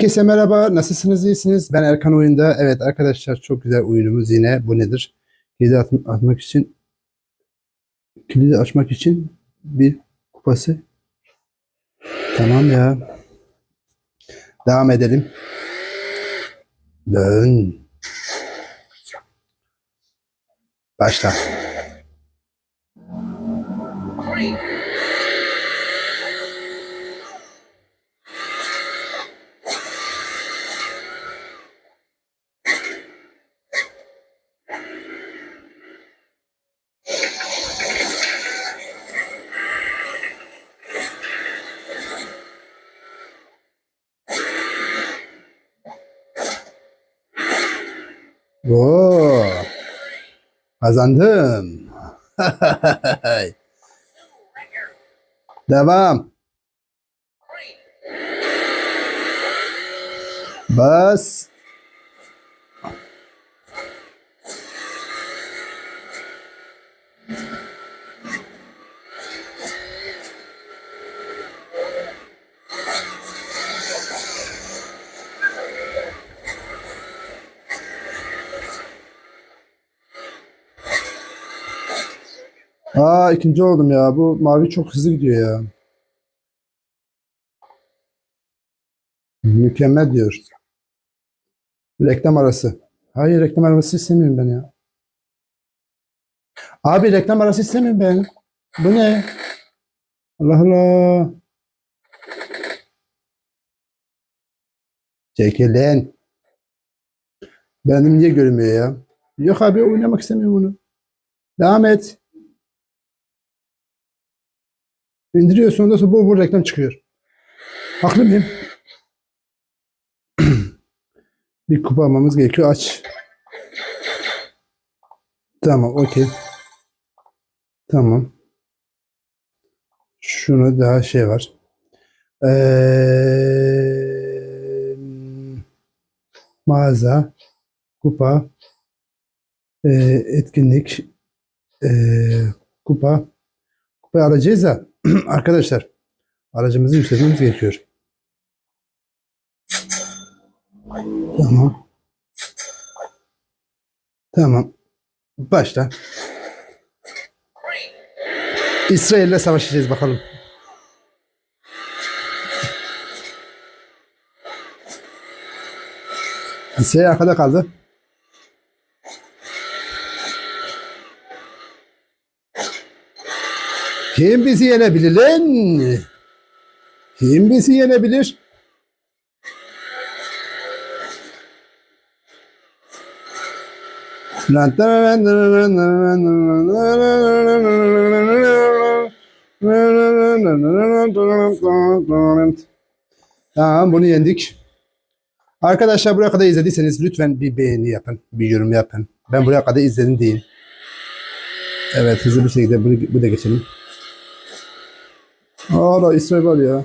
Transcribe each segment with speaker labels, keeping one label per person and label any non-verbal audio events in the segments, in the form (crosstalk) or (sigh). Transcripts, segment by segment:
Speaker 1: Herkese merhaba. Nasılsınız? iyisiniz? Ben Erkan Oyunda. Evet arkadaşlar çok güzel oyunumuz yine. Bu nedir? Kilidi at- atmak için kilidi açmak için bir kupası. Tamam ya. Devam edelim. Dön. Başla. Oo. Kazandım. (laughs) Devam. Bas. Aa ikinci oldum ya. Bu mavi çok hızlı gidiyor ya. Mükemmel diyor. Reklam arası. Hayır reklam arası istemiyorum ben ya. Abi reklam arası istemiyorum ben. Bu ne? Allah Allah. Çekilin. Benim niye görünmüyor ya? Yok abi oynamak istemiyorum bunu. Devam et. İndiriyorsun ondan sonra bol bol reklam çıkıyor. Haklı mıyım? (clears throat) bir kupa almamız gerekiyor. Aç. Tamam okey. Tamam. Şunu daha şey var. Ee, mağaza, kupa, ee, etkinlik, ee, kupa. Kupa alacağız da (clears throat) arkadaşlar aracımızı yükseltmemiz gerekiyor. Tamam. Tamam. Başla. İsrail'le savaşacağız bakalım. İsrail arkada kaldı. Kim bizi yenebilir lan? Kim bizi yenebilir? Tamam bunu yendik. Arkadaşlar buraya kadar izlediyseniz lütfen bir beğeni yapın, bir yorum yapın. Ben buraya kadar izledim deyin. Evet hızlı bir şekilde bunu, bu da geçelim. Aa da İsrail var ya.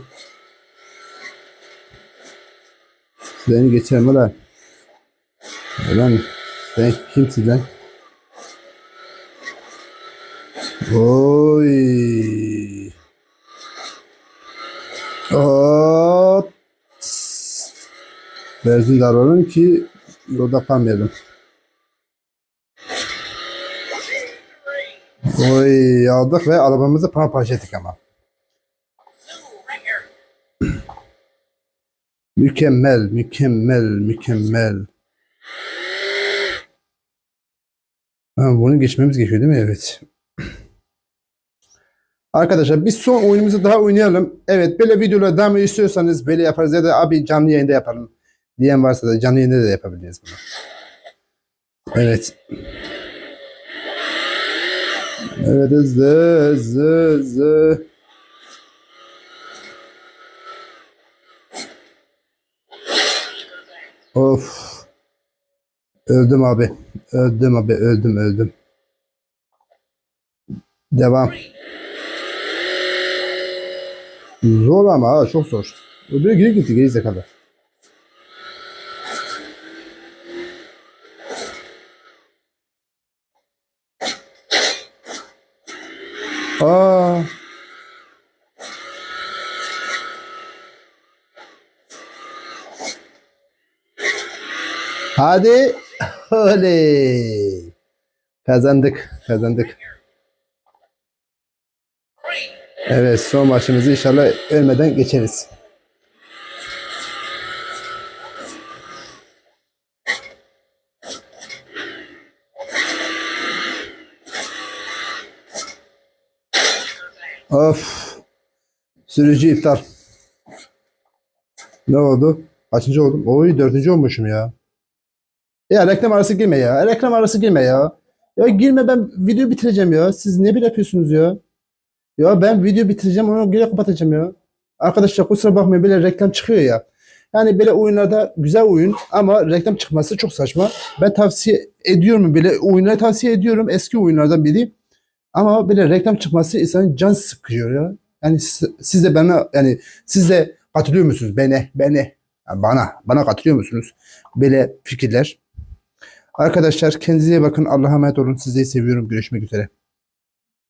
Speaker 1: Seni geçerim ulan. Ulan sen kimsin lan? Oy. Hop. Berzin davranın ki yolda kalmayalım. Oy aldık ve arabamızı paramparça ettik ama. Mükemmel, mükemmel, mükemmel. Ha, bunu geçmemiz gerekiyor değil mi? Evet. Arkadaşlar biz son oyunumuzu daha oynayalım. Evet böyle videolar devam istiyorsanız böyle yaparız ya da abi canlı yayında yapalım diyen varsa da canlı yayında da yapabiliriz bunu. Evet. Evet hızlı hızlı hızlı. Of. Öldüm abi. Öldüm abi. Öldüm öldüm. Devam. Zor ama ha, çok zor. Öbürü geri gitti geri zekalı. Aa. Hadi. Oley. Kazandık. Kazandık. Evet son maçımızı inşallah ölmeden geçeriz. Of. Sürücü iptal. Ne oldu? Kaçıncı oldum? Oy dördüncü olmuşum ya. Ya reklam arası girme ya. Reklam arası girme ya. Ya girme ben video bitireceğim ya. Siz ne bir yapıyorsunuz ya? Ya ben video bitireceğim onu geri kapatacağım ya. Arkadaşlar kusura bakmayın böyle reklam çıkıyor ya. Yani böyle oyunlarda güzel oyun ama reklam çıkması çok saçma. Ben tavsiye ediyorum böyle oyunları tavsiye ediyorum eski oyunlardan biri. Ama böyle reklam çıkması insanın can sıkıyor ya. Yani siz, siz de bana yani siz de katılıyor musunuz? Bana, bana, yani bana, bana katılıyor musunuz? Böyle fikirler. Arkadaşlar kendinize bakın. Allah'a emanet olun. Sizleri seviyorum. Görüşmek üzere.